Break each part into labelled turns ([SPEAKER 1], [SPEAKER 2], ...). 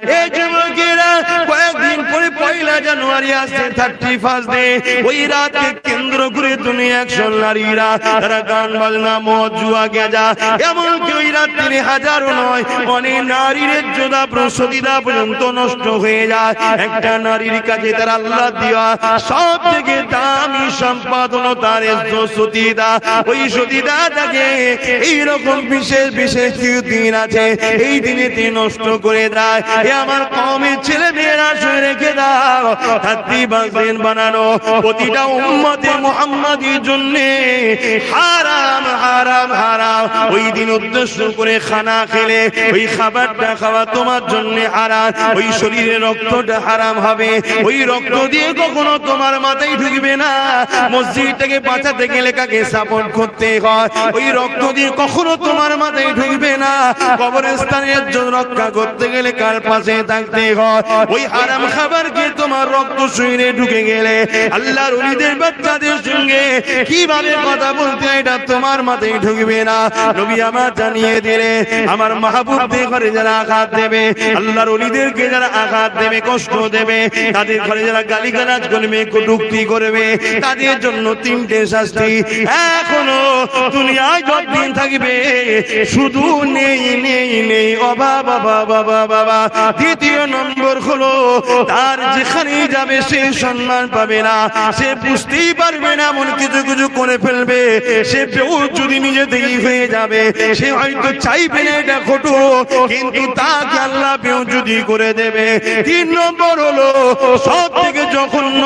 [SPEAKER 1] এই যুবকেরা কয়েকদিন পরে পয়লা জানুয়ারি আসছে থার্টি ফার্স্ট ডে ওই রাতকে কেন্দ্র করে তুমি একশো নারীরা, তারা গান বাজনা, মদ, জুয়া, গেজা, এমনকি ওই রাত্রি হাজারো নয়, অনেক নারীর যোদা প্রসদিদা পর্যন্ত নষ্ট হয়ে যায়। একটা নারীর কাছে তার আল্লাহ দিয়া সব থেকে দামি সম্পাদন তার সতীদা। ওই সতীদা তাকে এইরকম বিশেষ বিশেষ দিন আছে। এই দিনে তিনি নষ্ট করে দেয়। আমার কমের ছেলে মেয়েরা শুয়ে রেখে বাসেন বানানো প্রতিটা উম্মতে মোহাম্মদের জন্য। হারাম হারাম হারাম। ওই দিন উদ্দেশ্য করে খানা খেলে, ওই খাবারটা খাওয়া তোমার জন্য হারাম। ওই শরীরে রক্তটা হারাম হবে। ওই রক্ত দিয়ে কখনো তোমার মাথায় ঢুকবে না। মসজিদটাকে বাঁচাতে গেলে কাকে সাপোর্ট করতে হয়? ওই রক্ত দিয়ে কখনো তোমার মাথায় ঢুকবে না। কবরস্থানের জন্য রক্ষা করতে গেলে কার পাশে থাকতে হয়? ওই হারাম খাবারকে তোমার রক্ত শরীরে ঢুকে গেলে। আল্লাহর উলিদের বাচ্চাদের সঙ্গে কীভাবে কথা বলতে এটা তোমার মাথায় ঢুকবে না। নবী আমার জানিয়ে দিলে, আমার মাহবুবদের ঘরে যারা আঘাত দেবে, আল্লাহর উলিদেরকে যারা আঘাত দেবে, কষ্ট দেবে, তাদের ঘরে যারা গালিগালাজ করবে, কটুক্তি করবে, তাদের জন্য তিনটে শাস্তি এখনও দুনিয়ায় যতদিন থাকবে, শুধু নেই নেই নেই অভাব অভাব অভাব বাবা দ্বিতীয় নম্বর হলো, তার যেখানেই যাবে সে সম্মান পাবে না, সে বুঝতেই পারবে না, এমন কিছু কিছু করে ফেলবে, সে যদি নিজে থেকেই হয়ে যাবে। সে হয়তো চাইবে না এটা ঘটো কিন্তু তাকে আল্লাহ বেউ যদি করে দেবে। তিন নম্বর হলো সব থেকে জঘন্য,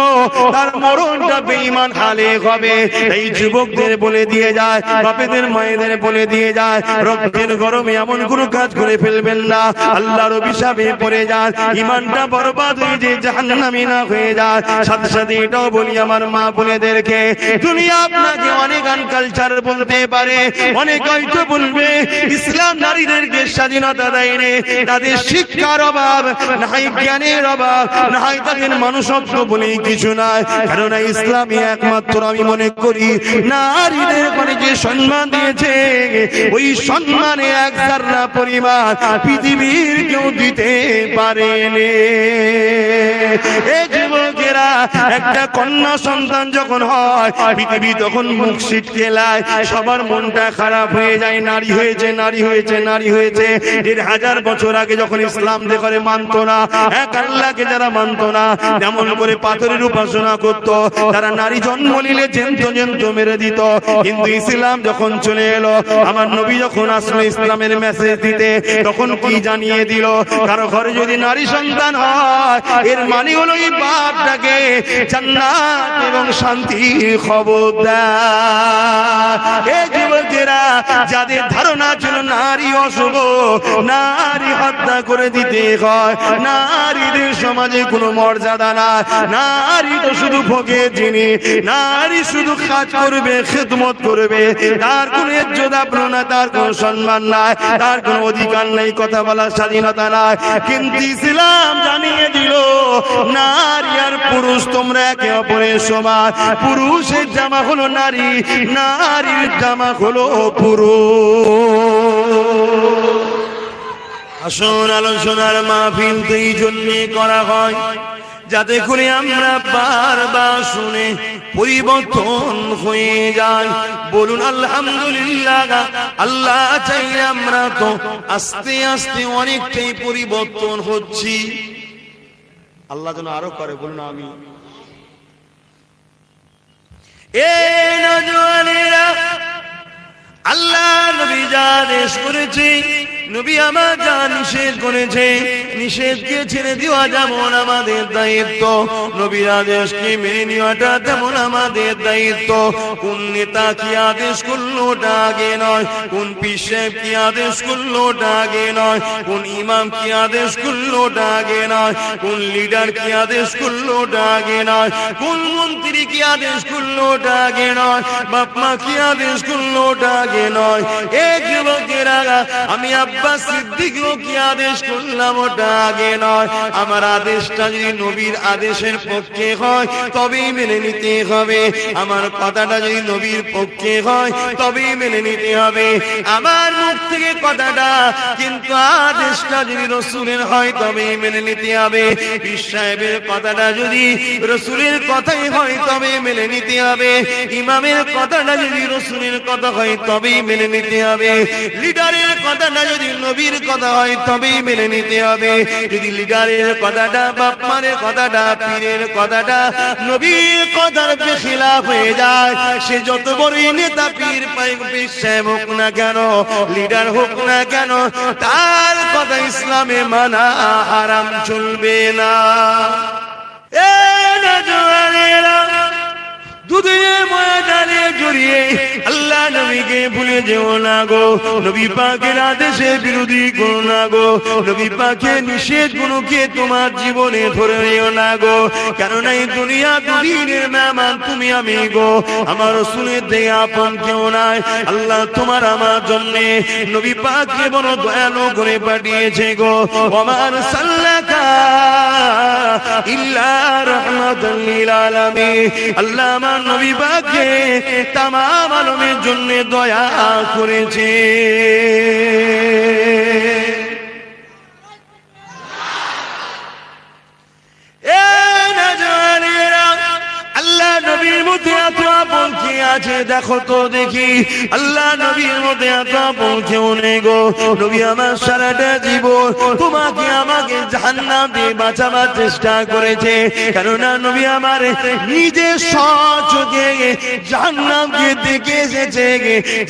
[SPEAKER 1] তার মরণটা বেঈমান হালে হবে। এই যুবকদের বলে দিয়ে যায়, বাপেদের মায়েদের বলে দিয়ে যায়, রক্তের গরমে এমন কোনো কাজ করে ফেলবেন না। আল্লাহর অভিশাপে পড়ে যান ইমানটা বরবাদ হয়ে যে জাহান্নামী না হয়ে যায়। সাথে সাথে এটাও বলি আমার মা বোনেদেরকে, দুনিয়া আপনাকে অনেক গান কালচার বলতে পারে। অনেক হয়তো বলবে, ইসলাম নারীদেরকে স্বাধীনতা দেয়নি। তাদের শিক্ষার অভাব নাই জ্ঞানের অভাব নাই তাদের মানুষত্ব বলে কিছু নাই। কেননা ইসলামী একমাত্র আমি মনে করি, নারীদের করে যে সম্মান দিয়েছে, ওই সম্মানে এক জাররা পরিমাণ পৃথিবীর কেউ দিতে পারেনি। এ একটা কন্যা সন্তান যখন হয় পৃথিবী তখন মুখ সিটকে লায় সবার মনটা খারাপ হয়ে যায় নারী হয়েছে নারী হয়েছে নারী হয়েছে। দেড় হাজার বছর আগে যখন ইসলাম করে মানতো না এক আল্লাহকে যারা মানতো না যেমন করে পাথরের উপাসনা করত তারা নারী জন্ম নিলে জেন্ত জেন্ত মেরে দিত। কিন্তু ইসলাম যখন চলে এলো আমার নবী যখন আসলো ইসলামের মেসেজ দিতে তখন কি জানিয়ে দিল? কারও ঘরে যদি নারী সন্তান হয় এর মানে হলো এই বাপটাকে জান্নাত এবং শান্তির খবর দেয় এই যুবকেরা যাদের ধারণা অশুভ। নারী হত্যা করে দিতে হয়। নারীদের সমাজে কোনো মর্যাদা না নারী তো শুধু ভোগে যিনি নারী শুধু কাজ করবে, খেদমত করবে। তার কোন ইজ্জত না তার কোন সম্মান নাই, তার কোন অধিকার নেই, কথা বলার স্বাধীনতা নাই। কিন্তু ইসলাম জানিয়ে দিল, নারী আর পুরুষ তোমরা একে অপরের সমান। পুরুষের জামা হলো নারী, নারীর জামা হলো পুরুষ। আসন আলোচনার মাহফিল তো এই জন্যে করা হয়। যাতে করে আমরা বারবার শুনে পরিবর্তন হয়ে যাই। বলুন আলহামদুলিল্লাহ আল্লাহ চাইলে আমরা তো আস্তে আস্তে অনেকটাই পরিবর্তন হচ্ছি। আল্লাহ যেন আরও করে বলুন আমি আল্লাহ নবী যা আদেশ করেছে নবী আমার যা নিষেধ করেছে নিষেধকে ছেড়ে দেওয়া যেমন আমাদের দায়িত্ব। নবীর আদেশকে মেনে নেওয়াটা তেমন আমাদের দায়িত্ব। কোন নেতা কি আদেশ করল আগে নয়, কোন পিসেব কি আদেশ করল আগে নয়, কোন ইমাম কি আদেশ করল আগে নয়, কোন লিডার কি আদেশ করল আগে নয়, কোন মন্ত্রী কি আদেশ করল আগে নয় বাপমা কি আদেশ করল আগে নয়। এ যুবকেরা, আমি আব্বাস সিদ্দিকও কি আদেশ করলাম, ওটা আগে নয়। আমার আদেশটা যদি নবীর আদেশের পক্ষে হয়, তবেই মেনে নিতে হবে। আমার কথাটা যদি নবীর পক্ষে হয়, তবেই মেনে নিতে হবে। আমার মুখ থেকে কথাটা, কিন্তু আদেশটা যদি রসুলের হয়, তবেই মেনে নিতে হবে। কথাটা যদি রসুলের কথাই হয় তবে মেনে নিতে হবে। ইমামের কথাটা যদি রসুলের কথা হয়, তবেই মেনে নিতে হবে। লিডারের কথাটা যদি নবীর কথা হয় তবেই মেনে নিতে হবে। যদি লিডারের কথাটা, বাপমারের কথাটা, পীরের কথাটা নবীর কথার বেখিলাফ হয়ে যায়, সে যত বড়ই নেতা পীর পাই সাহেব হোক না কেন, লিডার হোক না কেন, তার কথা ইসলামে মানা হারাম চলবে না। এ না জোয়ানেরা দুধে ময়দানে জড়িয়ে আল্লাহ নবীকে ভুলে যেও না গো। নবী পাকের আদেশে বিরোধী করো না গো। নবী পাকে নিষেধ গুলোকে তোমার জীবনে ধরে নিও না গো। কেননা এই দুনিয়া দুদিনের মেহমান তুমি আমি গো। আমার রসুলের দিয়ে আপন কেউ নাই। আল্লাহ তোমার আমার জন্য নবী পাককে বড় দয়ালু করে পাঠিয়েছে গো। আমার সাল্লাকা ইল্লা রহমাতাল লিল আলামিন। আল্লাহ আমার নবী পাককে তামাম আলমের জন্য দয়া করেছে। নবীর মধ্যে এত আপন আছে? দেখো তো দেখি। আল্লাহ নবীর মধ্যে এত নেই গো। নবী আমার সারাটা জীবন তোমাকে আমাকে দিয়ে বাঁচাবার চেষ্টা করেছে। কেননা নবী আমার নিজে জাহান্নামকে দেখে এসেছে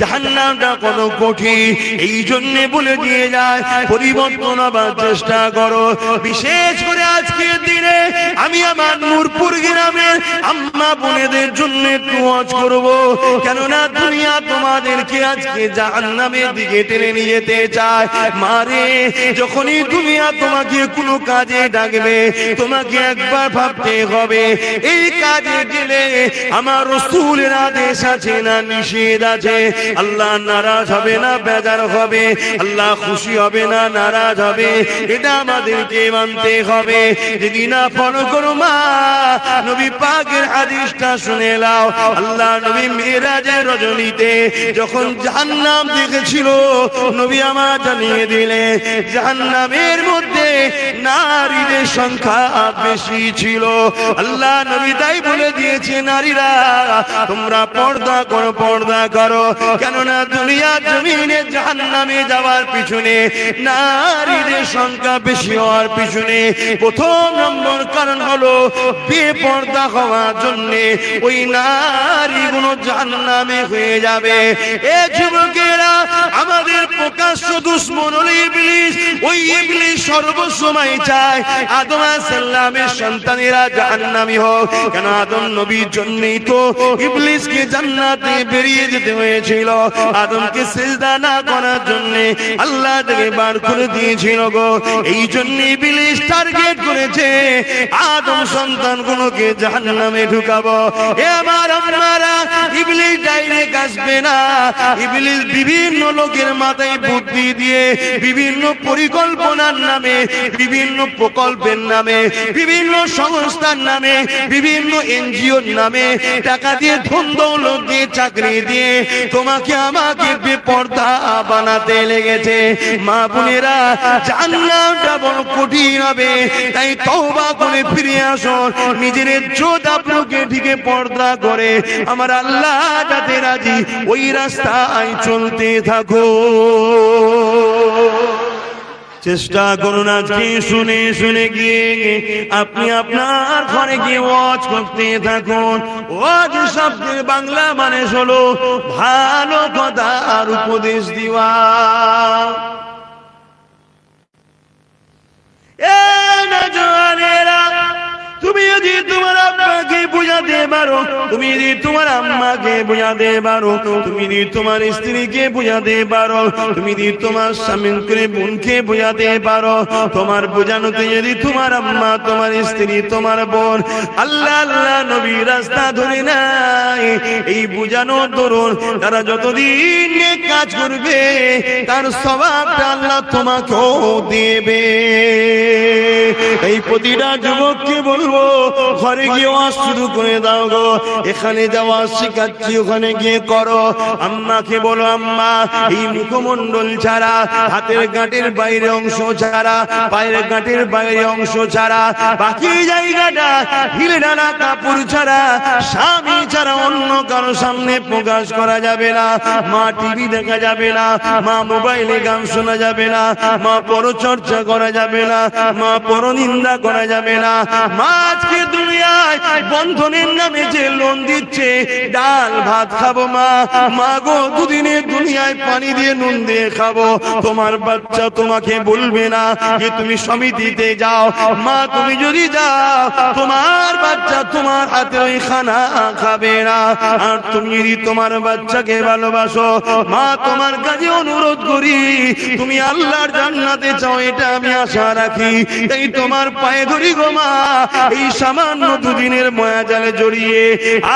[SPEAKER 1] জাহান্নামটা কত কঠিন। এই জন্য বলে দিয়ে যায়, পরিবর্তন হবার চেষ্টা করো। বিশেষ করে আজকের দিনে আমি আমার নূরপুর গ্রামের আম্মা বোনেদের জন্য একটু ওয়াজ করব। কেননা দুনিয়া তোমাদেরকে আজকে জাহান্নামের দিকে টেনে নিয়ে যেতে চায়। মারে যখনই দুনিয়া তোমাকে কোনো কাজে ডাকবে, তোমাকে একবার ভাবতে হবে, এই কাজে গেলে আমার রসুলের আদেশ আছে না নিষেধ আছে? আল্লাহ নারাজ হবে না বেজার হবে? আল্লাহ খুশি হবে না নারাজ হবে? এটা আমাদেরকে মানতে হবে। যদি না ফলো করো মা, নবী পাকের হাদিসটা শুনে লাও আল্লাহ নবী মেরাজের রজনীতে যখন জাহান্নাম দেখেছিল, নবী আমার জানিয়ে দিলে, জাহান্নামের মধ্যে নারীদের সংখ্যা বেশি ছিল। আল্লাহ নবী তাই বলে দিয়েছে, নারীরা, তোমরা পর্দা করো পর্দা করো। কেননা দুনিয়া জমিনে জাহান্নামে যাওয়ার পিছনে নারীদের সংখ্যা বেশি হওয়ার পিছনে প্রথম নম্বর কারণ হলো বেপর্দা হওয়ার জন্য ওই নারীগুলো জাহান্নামে হয়ে যাবে। এ যুবকেরা, আমাদের প্রকাশ্য দুশ্মন ইবলিস ওই ইবলিস সর্বসময় চায় আদম সন্তানেরা জাহান্নামী হোক। কেন আদম নবীর জন্যই তো জান্নাতে বেরিয়ে যেতে হয়েছিল। আদমকে সিজদা না করার জন্য আল্লাহ থেকে বার করে দিয়েছিল গো। এই জন্য ইবলিস টার্গেট করেছে, আদম সন্তানগুলোকে জাহান্নামে ঢুকাবো। এ আমার আপনারা ইবলিস ডাইরেক্ট আসবে না। ইবলিস বিভিন্ন লোকের মাথায় বুদ্ধি দিয়ে, বিভিন্ন পরিকল্পনার নামে, বিভিন্ন প্রকল্পের নামে, বিভিন্ন সংস্থার নামে, বিভিন্ন এনজিওর নামে টাকা দিয়ে দিয়ে চাকরি দিয়ে তোমাকে আমাকে বেপর্দা বানাতে লেগেছে। মা বোনেরা জান্নাতটা বড় কঠিন হবে। তাই তওবা করে ফিরে নিজের জোত আপনাকে ঠিকে পর্দা করে। আমার আল্লাহ যাতে রাজি ওই রাস্তায় চলতে থাকো। চেষ্টা করুন আজকে শুনে শুনে গিয়ে আপনি আপনার ঘরে গিয়ে ওয়াজ করতে থাকুন। ওয়াজ শব্দের বাংলা মানে হলো ভালো কথা আর উপদেশ দিওয়া। এ নজওয়ানেরা, তুমি যদি তোমার আপনাকে বুঝাতে পারো, তুমি যদি তোমার আম্মাকে বুঝাতে পারো, তুমি যদি তোমার স্ত্রীকে বুঝাতে পারো, তুমি যদি তোমার স্বামীকে, বোনকে বুঝাতে পারো, তোমার বোঝানোতে যদি তোমার আম্মা, তোমার স্ত্রী, তোমার বোন, আল্লাহ আল্লাহ নবী রাস্তা ধরে নাই। এই বুঝানো দরুন তারা যতদিন কাজ করবে, তার স্বভাবটা আল্লাহ তোমাকেও দেবে। এই প্রতিটা যুবককে বলব ঘরে গিয়ে ওয়াজ শুরু করে দাও গো। এখানে যাওয়া শিখাচ্ছি, ওখানে গিয়ে করো। আম্মাকে বলো, আম্মা, এই মুখমন্ডল ছাড়া, হাতের গাঁটের বাইরে অংশ ছাড়া, পায়ের গাঁটের বাইরে অংশ ছাড়া, বাকি জায়গাটা হিলে ডানা কাপড় ছাড়া, স্বামী ছাড়া অন্য কারও সামনে প্রকাশ করা যাবে না। মা টিভি দেখা যাবে না, মা মোবাইলে গান শোনা যাবে না, মা পরচর্চা করা যাবে না, মা পরনিন্দা করা যাবে না, মা আজকে দুনিয়ায় বন্ধনের নামে যে লোন দিচ্ছে, ডাল ভাত খাব মা। মা গো, দুদিনে দুনিয়ায় পানি দিয়ে নুন দিয়ে খাব। তোমার বাচ্চা তোমাকে বলবে না যে তুমি সমিতিতে যাও। মা, তুমি যদি যাও, তোমার বাচ্চা তোমার হাতে ওই খানা খাবে না। আর তুমি যদি তোমার বাচ্চাকে ভালোবাসো, মা, তোমার কাছে অনুরোধ করি, তুমি আল্লাহর জান্নাতে চাও এটা আমি আশা রাখি। এই তোমার পায়ে ধরি গো মা। এই সামান্য দুদিনের ময়া জালে জড়িয়ে,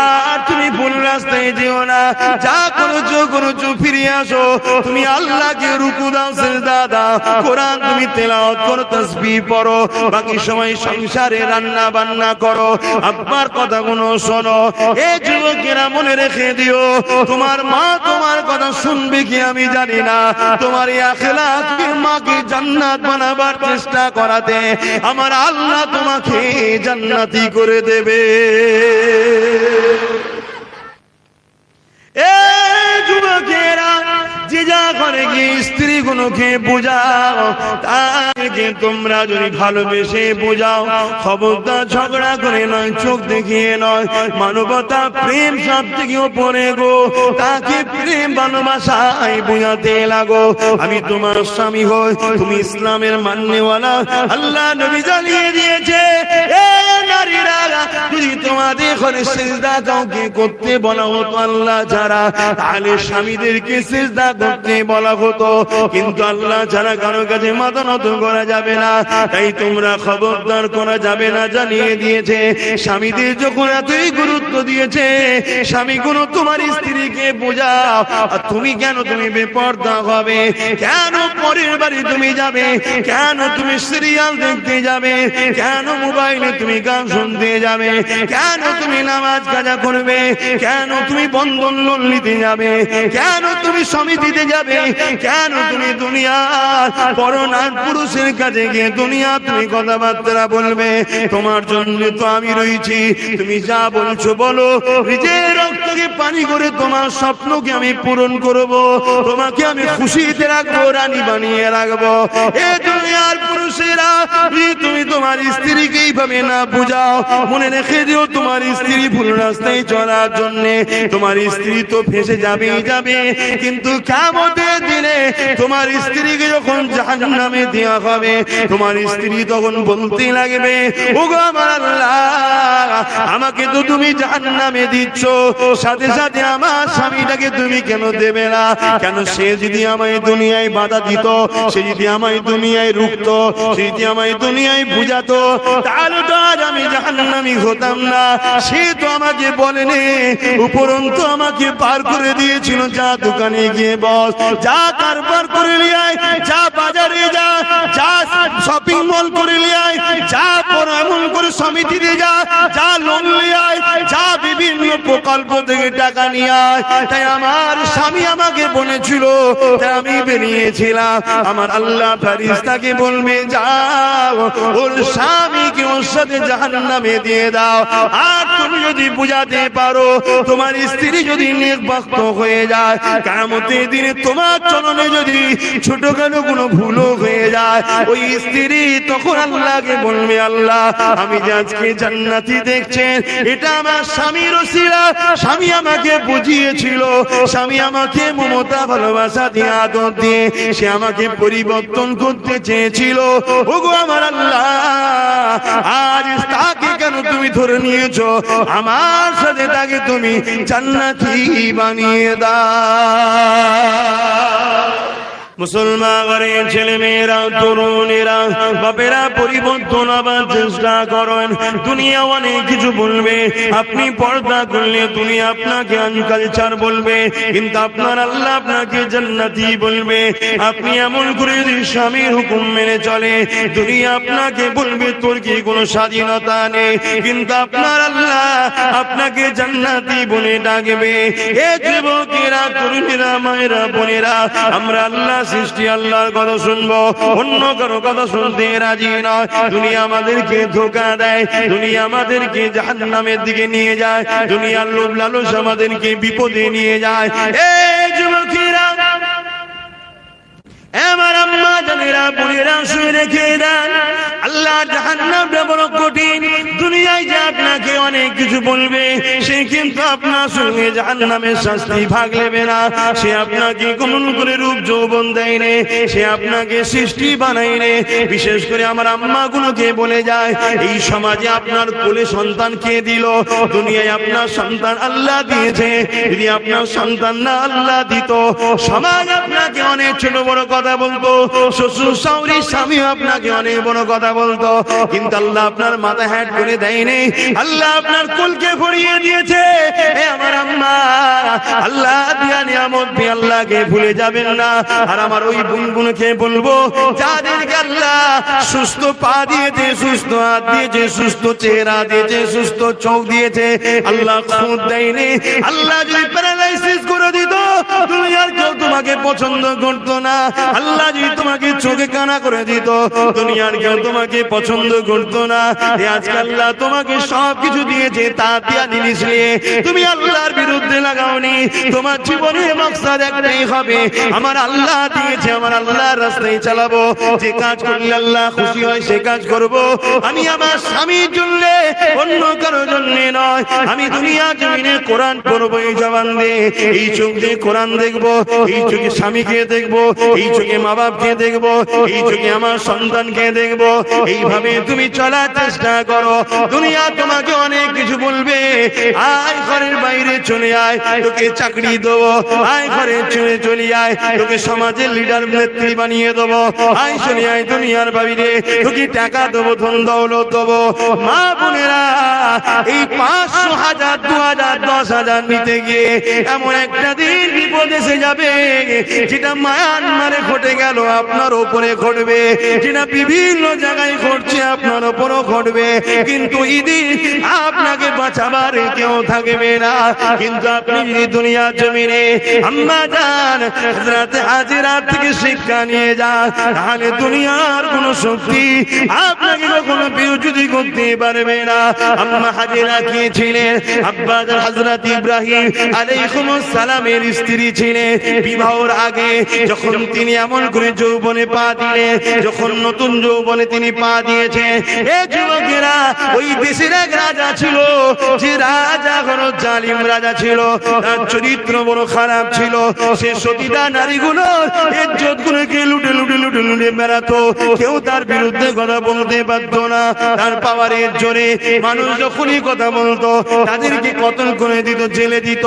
[SPEAKER 1] আর তুমি ভুল রাস্তায় যেও না। যা করেছ করেছ, ফিরে আসো। তুমি আল্লাহকে রুকু দাও, সেজদা দাও। কোরআন তুমি তেলাওয়াত করো, তাসবিহ পড়ো। বাকি সময় সংসারে রান্না বান্না করো। আব্বার কথাগুলো শোনো। এ যুবকেরা মনে রেখে দিও, তোমার মা তোমার কথা শুনবে কি আমি জানি না। তোমার এই আখেলাতকে মাকে জান্নাত বানাবার চেষ্টা করাতে আমার আল্লাহ তোমাকে জান্নাতি করে দেবে। এ যুবকেরা যে যা করে গিয়ে স্ত্রী গুলোকে বোঝাও, তাকে তোমরা যদি ভালোবেসে বোঝাও খবরদার ঝগড়া করে নয়, চোখ দেখিয়ে নয়, মানবতা প্রেম সব থেকে ওপরে গো, তাকে প্রেম ভালোবাসায় বোঝাতে লাগো। আমি তোমার স্বামী হই, তুমি ইসলামের মান্যওয়ালা, আল্লাহ নবী জ্বালিয়ে দিয়েছে। করতে বলা হতো আল্লাহ ছাড়া, তাহলে স্বামীদেরকে সেজদা করতে বলা হতো, কিন্তু আল্লাহ ছাড়া কারও কাছে মাথা নত করা যাবে না। তাই তোমরা খবরদার করা যাবে না জানিয়ে দিয়েছে। স্বামীদের যখন এতই গুরুত্ব দিয়েছে, স্বামী কোন তোমার স্ত্রীকে বোঝাও, আর তুমি কেন তুমি বেপর্দা হবে? কেন পরের বাড়ি তুমি যাবে? কেন তুমি সিরিয়াল দেখতে যাবে? কেন মোবাইলে তুমি গান শুনতে যাবে? কেন তুমি নামাজ কাজা করবে? কেন তুমি বন্ধন লোন নিতে যাবে? কেন তুমি সমিতিতে যাবে? কেন তুমি দুনিয়া পরনার পুরুষের কাছে গিয়ে দুনিয়া তুমি কথাবার্তা বলবে? তোমার জন্য তো আমি রয়েছি। তুমি যা বলছো বলো। নিজের রক্তকে পানি করে তোমার স্বপ্নকে আমি পূরণ করব। তোমাকে আমি খুশিতে রাখব, রানী বানিয়ে রাখব। এ দুনিয়ার পুরুষেরা তুমি তোমার স্ত্রীকে এইভাবে না বুঝাও, মনে রেখে দিও তোমার স্ত্রী ভুল রাস্তায় চলার জন্য। তোমার স্ত্রী তো ফেসে যাবেই যাবে। কিন্তু কেমতের দিনে তোমার স্ত্রীকে যখন জাহান্নামে দেওয়া হবে, তোমার স্ত্রী তখন বলতে লাগবে, ওগো আমার আল্লাহ, আমাকে তো তুমি জাহান্নামে দিচ্ছ। সাথে সাথে আমার স্বামীটাকে তুমি কেন দেবে না? কেন সে যদি আমায় দুনিয়ায় বাধা দিত, সে যদি আমায় দুনিয়ায় রুখত, সে যদি আমায় দুনিয়ায় বুঝাতো, তাহলে তো আজ আমি জাহান্নামি হতাম না। সে তো আমাকে বলেনি উপরন্তু আমাকে পার করে দিয়েছিল যা দোকানে গিয়ে বস, যা কারবার করে লিয়ায় যা বাজারে যা যা শপিং মল করে লিয়ায় যা পরামল করে করে সমিতিতে যা যা লোন লিয়ায় যা বিভিন্ন প্রকল্প থেকে টাকা নিয়ে তাই আমার স্বামী আমাকে বলেছিল, তাই আমি বেরিয়েছিলাম। আমার আল্লাহ ফারিস্তাকে বলবে, যাও, ওর স্বামীকে ওর সাথে জাহান্নামে দিয়ে দাও। আর তুমি যদি বুঝাতে পারো, তোমার স্ত্রী যদি নির্বাক্ত হয়ে যায় কামতের দিনে তোমার চলনে যদি ছোটখাটো কোনো ভুলও হয়ে যায়, ওই স্ত্রী তখন আল্লাহকে বলবে, আল্লাহ, আমি যে আজকে জান্নাতি দেখছেন, এটা আমার স্বামী আমাকে বুঝিয়েছিল। স্বামী আমাকে মমতা ভালোবাসা দিয়ে আদর দিয়ে সে আমাকে পরিবর্তন করতে চেয়েছিল। ওগো আমার আল্লাহ, আজ তাকে কেন তুমি তুমি ধরে নিয়েছো? আমার সাথে তাকে তুমি জান্নাতি বানিয়ে দাও। মুসলমান তরুণেরা, বাপেরা পরিবর্তন আবার চেষ্টা করেন। দুনিয়া অনেক কিছু বলবে। আপনি পর্দা করলে দুনিয়া আপনাকে আনকালচার বলবে। কিন্তু আপনার আল্লাহ আপনাকে জান্নাতি বলবে। আপনি এমন করে যদি স্বামীর হুকুম মেনে চলে, দুনিয়া আপনাকে বলবে, তোর কি কোনো স্বাধীনতা নেই? কিন্তু আপনার আল্লাহ আপনাকে জান্নাতি বলে ডাকবে। এ যুবকেরা, তরুণীরা, মায়েরা, বোনেরা, আমরা আল্লাহ সৃষ্টি, আল্লাহর কথা শুনব। অন্য কারও কথা শুনতে রাজি নয়। দুনিয়া আমাদেরকে ধোকা দেয়। দুনিয়া আমাদেরকে জাহান্নামের দিকে নিয়ে যায়। দুনিয়ার লোভ লালস আমাদেরকে বিপদে নিয়ে যায়। এই যুবকেরা আম্মা যে করে সৃষ্টি বিশেষ করে আমার বলে যায়, এই সমাজে আপনার কোলে সন্তান কে দিল? দুনিয়ায় আপনার সন্তান আল্লাহ দিয়েছে। যদি আপনার সন্তান না আল্লাহ দিত, সমাজ আপনাকে অনেক ছোট বড় কথা বলতো শ্বশুর, শাশুড়ি, স্বামী আপনাকে অনেক বড় কথা বলতো। কিন্তু আল্লাহ আপনার মাথা হ্যাট করে দেয়নি। আল্লাহ আপনার কুলকে ভরিয়ে দিয়েছে। আমার আম্মা, আল্লাহ দিয়া নিয়ামত দিয়ে আল্লাহকে ভুলে যাবেন না। আর আমার ওই বলব, যাদেরকে আল্লাহ সুস্থ পা দিয়েছে, সুস্থ হাত দিয়েছে, সুস্থ চেহারা দিয়েছে, সুস্থ চোখ দিয়েছে, আল্লাহ খুঁত দেয়নি। আল্লাহ যদি প্যারালাইসিস করে দিত, দুনিয়ার কেউ তোমাকে পছন্দ করতো না। আল্লাহ যদি তোমাকে চোখে কানা করে দিত, দুনিয়ার কেউ তোমাকে পছন্দ করতো না। আজকে আল্লাহ তোমাকে সব কিছু দিয়েছে তা দিয়া জিনিস নিয়ে। তুমি আল্লাহর বিরুদ্ধে লাগাওনি। তোমার জীবনে মকসাদ একটাই হবে, আমার আল্লাহ দিয়েছে, আমার আল্লাহর রাস্তায় চালাবো। যে কাজ করলে আল্লাহ খুশি হয়, সে কাজ করব। আমি আমার স্বামীর জন্য, অন্য কারও জন্য নয়। আমি দুনিয়া জমিনে কোরআন পড়ব এই জবান দিয়ে। এই চোখ দিয়ে কোরআন দেখব, এই চোখে স্বামীকে দেখব, এই চোখে মা বাপকে দেখব, এই চোখে আমার সন্তানকে দেখব, এইভাবে তুমি চলার চেষ্টা করো। দুনিয়া তোমাকে অনেক কিছু বলবে। আয় ঘরের বাইরে চলে আয়, তোকে চাকরি দেবো। আয় ঘরে চলে চলে আয়, তোকে সমাজের লিডার নেত্রী বানিয়ে দেবো। আয় চলে আয় দুনিয়ার বাইরে, তোকে টাকা দেবো, ধন দৌলত দেবো। মা বোনেরা, এই পাঁচশো হাজার, দু হাজার, দশ হাজার নিতে গিয়ে এমন একটা দিন বিপদ এসে যাবে, যেটা মায়ানমারে ঘটে গেল, আপনার ওপরে ঘটবে। যেটা বিভিন্ন জায়গায় ঘটছে, আপনার ওপরও ঘটবে। কিন্তু ইদি আপনাকে বাঁচাবার কেউ থাকবে না। কিন্তু আপনি দুনিয়া জমিনে আম্মা যান রাতে হাজিরা থেকে শিক্ষা নিয়ে যান, তাহলে দুনিয়ার কোন শক্তি আপনাকে কখনো বিরোধী করতে পারবে না। আম্মা হাজিরা কে ছিলেন? আব্বাস হযরত ইব্রাহিম আলাইহিস সালামের স্ত্রী ছিলেন। বিবাহর আগে যখন তিনি এমন করে যৌবনে পা দিলেন যখন নতুন যৌবনে তিনি পা দিয়েছেন, এ যুবকেরা, ওই দেশের এক রাজা ছিল, যে রাজা কোন জালিম রাজা ছিল, তার চরিত্র বড় খারাপ ছিল, সে সতীদা নারীগুলো ইজ্জত লুটে লুটে লুটে লুটে বেড়াতো, কেউ তার বিরুদ্ধে কথা বলতে পারতো না, তার পাওয়ারের জোরে মানুষ যখনই কথা বলতো, তাদেরকে কতল করে দিত, জেলে দিত,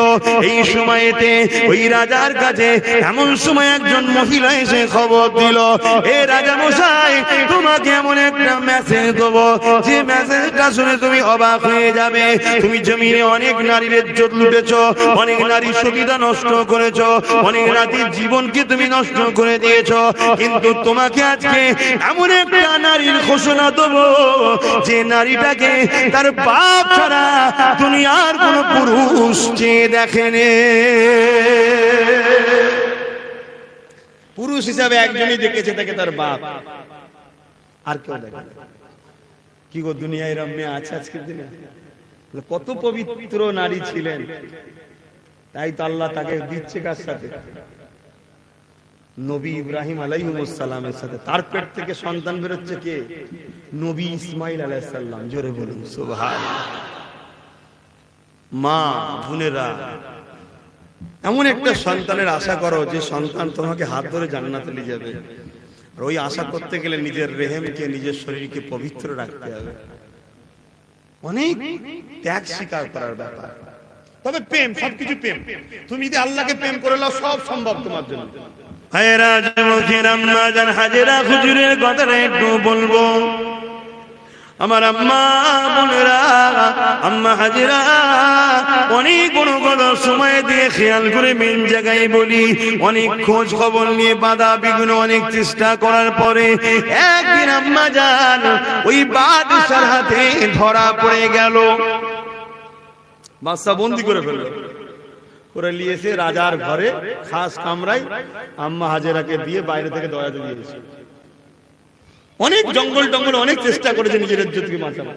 [SPEAKER 1] এই সময়তে ওই রাজার কাছে এমন সময় একজন মহিলা এসে খবর দিল, এ রাজা মশাই, তোমাকে এমন একটা মেসেজ দেবো। যে মেসেজটা শুনে তুমি অবাক হয়ে যাবে। তুমি জমিনে অনেক নারীর ইজ্জত লুটেছ, অনেক নারীর সুবিধা নষ্ট করেছ, অনেক নারীর জীবনকে তুমি নষ্ট করে দিয়েছ। কিন্তু তোমাকে আজকে এমন একটা নারীর ঘোষণা দেবো, যে নারীটাকে তার বাপ ছাড়া দুনিয়ার কোন পুরুষ চেয়ে দেখেনি।
[SPEAKER 2] পুরুষ হিসাবে একজনই দেখেছে তাকে তার বাপ। আর কেউ দেখে কি গো দুনিয়ায় রম্যে আছে আজকের দিনে? কত পবিত্র নারী ছিলেন। তাই তো আল্লাহ তাকে দিচ্ছে কার সাথে? নবী ইব্রাহিম আলাইহিমুসালামের সাথে। তার পেট থেকে সন্তান বেরোচ্ছে কে? নবী ইসমাইল আলাইসাল্লাম জোরে বলুন সুবহান মা, বোনেরা এমন একটা সন্তানের আশা করো যে সন্তান তোমাকে হাত ধরে জান্নাতে নিয়ে যাবে। আর ওই আশা করতে গেলে নিজের রেহেমকে, নিজের শরীরকে পবিত্র রাখতে হবে। অনেক ত্যাগ স্বীকার করার ব্যাপার। তবে প্রেম, সবকিছু প্রেম। তুমি যদি আল্লাহকে প্রেম করে নাও, সব সম্ভব তোমার জন্য।
[SPEAKER 1] হায়রা যুবকের আম্মা জান হাজেরা হুজুরের কথাটা একটু বলব। আমার আম্মা বোনেরা, আম্মা হাজিরা, অনেক কোনো কোনো সময় দিয়ে খেয়াল করে মেন জায়গায় বলি, অনেক খোঁজ খবর নিয়ে বাধা বিঘ্ন, অনেক চেষ্টা করার পরে একদিন আম্মা যান ওই বাদশার হাতে ধরা পড়ে গেল।
[SPEAKER 2] বাদশা বন্দি করে ফেলল। করে নিয়েছে রাজার ঘরে খাস কামরাই আম্মা হাজেরাকে দিয়ে বাইরে থেকে দয়াতে দিয়েছে। অনেক জঙ্গল টঙ্গল অনেক চেষ্টা করেছে নিজের ইজ্জতকে বাঁচানো